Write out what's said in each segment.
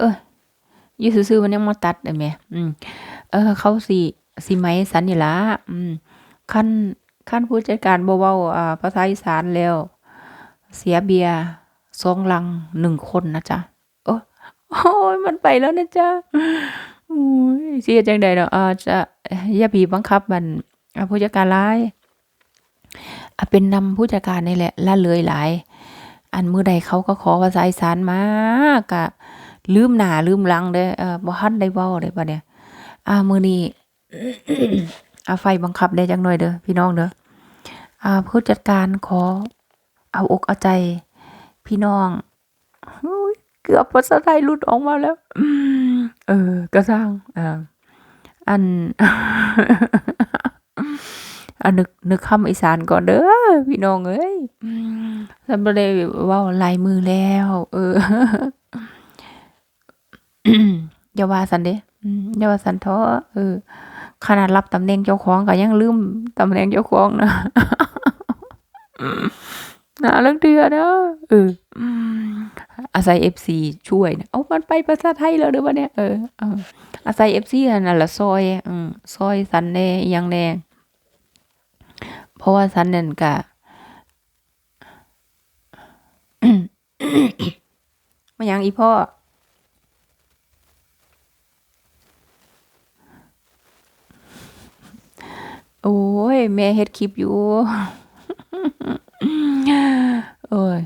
เอออยู่ซื่อๆมันยังมาตัดได้แหมอืม เออ เขาสิสิไหมสันนี่ละอืมคันคันผู้จัดการบ่เว้าอ่าภาษาอีสานแล้ว เสียเบียร์สองลังหนึ่งคนนะจ๊ะโอ้โอ้ยมันไปแล้วนะจ๊ะโอ้ยสิเฮ็ดจังได๋เนาะอ่าจะอย่าบีบบังคับมันผู้จัดการหลายเป็นนำผู้จัดการนี่แหละละเลยหลาย อันมือใดเขาก็ขอภาษาอีสานมาก็ ลืมหนาลืมหลังเด้อบ่ทันได้เว้าเด้บัดเนี้ยอ่ามื้อนี้อาไฟบังคับได้จักหน่อยเด้อพี่น้องเด้ออ่าผู้จัดการขอ เอาอกเอาใจ พี่น้องเกือบภาษาไทยหลุดออกมาแล้วเออ ก็สร้างอ่าอันอันนึกนึกคำอีสานก่อนเด้อพี่น้องเอ้ยอืมฉันบ่ได้เว้าลายมือแล้ว เออ อย่าว่าซั่นเด้อืมอย่าว่าซั่นเถาะเออ ขนาดรับตำแหน่งเจ้าของก็ยังลืมตำแหน่งเจ้าของนะน่ารักเดือเด้อเอออืมอาศัย FC ช่วยนะเอ้ามันไปภาษาไทยแล้วเด้อบัดเนี้ยเอออาศัย FC นั่นแหละซอยอืมซอยสันแน่ยังแน่เพราะว่าสันนั่นก็มายังอีพ่อ โอ้ย แม่เฮ็ดคลิปอยู่ เอ้ย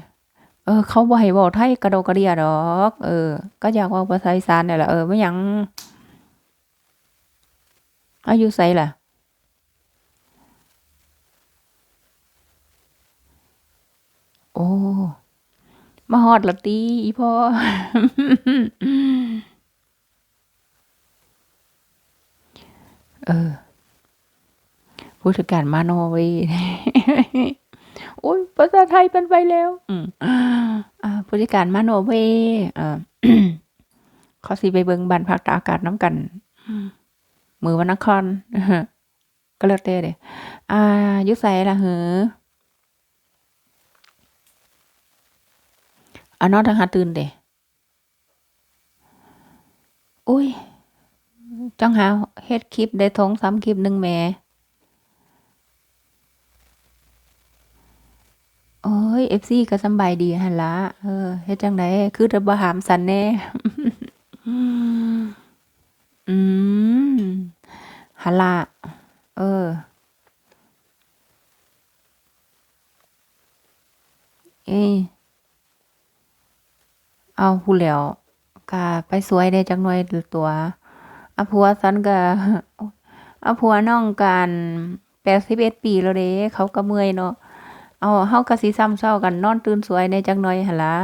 เออ เขาบ่ให้เว้าไทยกระโดกกระเดียดอก เออ ก็อยากว้าภาษาอีสานนี่แหละเออไมาหยังอายู่ไสล่ะ โอ้มาฮอดล้วติอีพ่อเออ ผู้จัดการมานอร์เวย์โอ้ยภาษาไทยเป็นไปแล้ว อืมอ่าผู้จัดการมานอร์เวย์เอ่อเขาสิไปเบิ่งบ้านพักตากอากาศน้ำกันมือวันนครก็แล้วแต่เด้อ่าอยู่ไสล่ะเหออ่านอนทางหาตื่นเด้อุ้ย จังหาเฮ็ดคลิปได้ทงสามคลิปหนึ่งแหม่ โอ้ย FC ก็สบายดีหันละเออเฮ็ดจังใดคือจะบหามฉันแน่อืมหันละเออเอ้ยเอาพู้นแหล้วก็ไปสวยได้จักหน่อยตัวอะผัวฉันก็อะผัวน้องก็อั่น81ปีแล้วเด้เขาก็เมื่อยเนาะ เอาเราก็สิซ้ำเช้ากันนอนตื่นสวยแหน่จักหน่อยหั่นล่ะ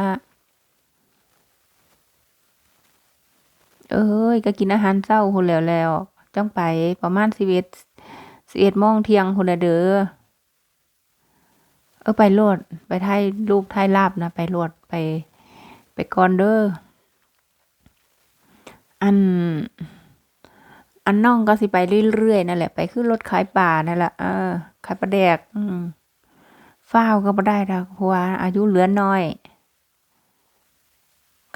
เอ้ยก็กินอาหารเช้าพู้นแล้วแล้วจั่งไปประมาณ11 11โมองเที่ยงพู้นน่ะเด้อเออไปโลดไปถ่ายรูปถ่ายลาบนะไปโลดไป ไปก่อนเด้ออัน อันน้องก็สิไปเรื่อยๆนั่นแหละ ไปขึ้นรถขายปลานั่นล่ะเออขายปลาแดก อืม ฟ้าวก็บ่ได้ดอกเพราะว่าอายุเหลือน้อย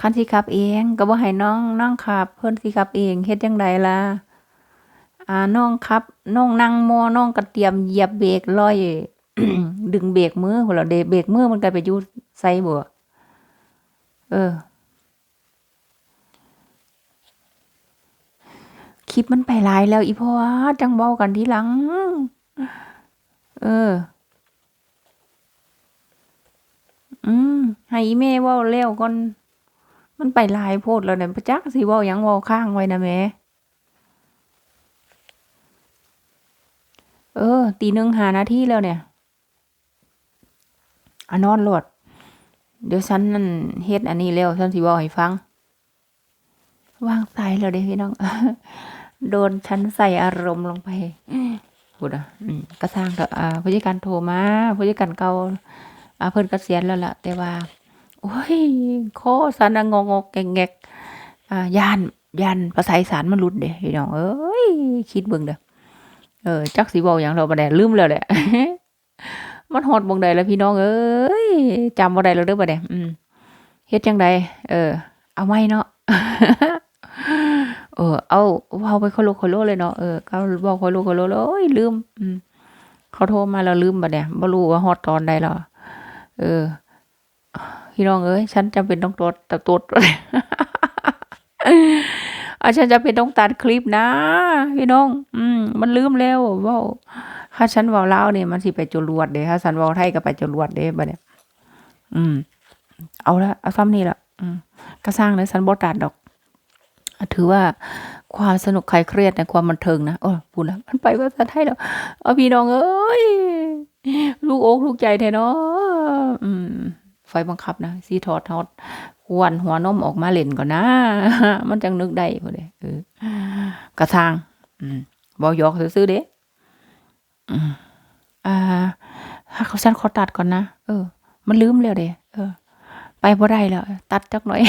คันสิขับเองก็บ่ให้น้องน้องขับ เพิ่นสิขับเองเฮ็ดจังใดล่ะอ่าน้องขับน้องนั่งมอน้องก็เตรียมเหยียบเบรกร้อยดึงเบรกมือพู้นแหล้วเดเบรกมือมันก็ไปอยู่ไสบ่เออ คลิปมันไปหลายแล้วอีพ่อจังเว้ากันทีหลัง เออ อืมให้อีแม่เว้าแล้วก่อน มันไปหลายโพดแล้วเนี่ยจักสิเว้าหยังเว้าค้างไว้นะแหมเออ ตีหนึ่งห้านาทีแล้วเนี่ยอนอนโลด เดี๋ยวฉันนั่นเฮ็ดอันนี้แล้วฉันสิว้าให้ฟัง วางสายแล้วเด้พี่น้อง โดนฉันใส่อารมณ์ลงไปพูดอะอืมก็สร้างเถอะอ่าผู้จัดการโทรมาผู้จัดการเก่า อาเพิ่นเกษียณแล้วล่ะ แต่ว่า โอ๊ยคอฉันน่ะงอกๆแงกๆอ่ายานย้านภาษาอีสานมันหลุดเด้พี่น้องเอ้ยคิดเบิ่งเด้อเออจักสิเว้าหยังดอกบัดนี้ลืมแล้วแหละมันฮอดหม้องใดแล้วพี่น้องเอ้ยจำบ่ได้แล้วเด้อบัดนี้อืมเฮ็ดจังใดเออ เอาใหม่เนาะเออเอาเว้าไปคโลโคโลเลยเนาะเออเขาเว้าโคโลโคโลเลยลืม อืมเขาโทรมาแล้วลืมบัดเนี่ยบ่รู้ว่าฮอดตอนใดแล้ว เออ พี่น้องเอ้ยฉันจำเป็นต้องตดตะตดอาฉันจำเป็นต้องตัดคลิปนะ พี่น้อง อืม มันลืมแล้วว้าถ้าฉันว้าลาวนี่ยมันสิไปจรวดเด้ถ้าฉันว้าไทยก็ไปจรวดเด้บัดเนี่ยอืม เอาละเอาซ้ำนี่ละอืมก็สร้างเด้อฉันบ่ตัดดอก ถือว่าความสนุกคลายเครียดในความบันเทิงนะโอ้พูดแล้วมันไปภาษาไทยแล้วเอาพี่น้องเอ้ย ลูกอกลูกใจแท้เนาะ อืมไฟบังคับนะสีถอดทอดควนหัวนมออกมาเล่นก่อนนะ มันจังนึกได้พุ่นเด้เออกระทาง อืมบ่หยอกซื้อๆเด้อืมอ่าเขาฉันขอตัดก่อนนะ เออ มันลืมแล้วเด้เออ ไปบ่ได้แล้ว ตัดจักหน่อย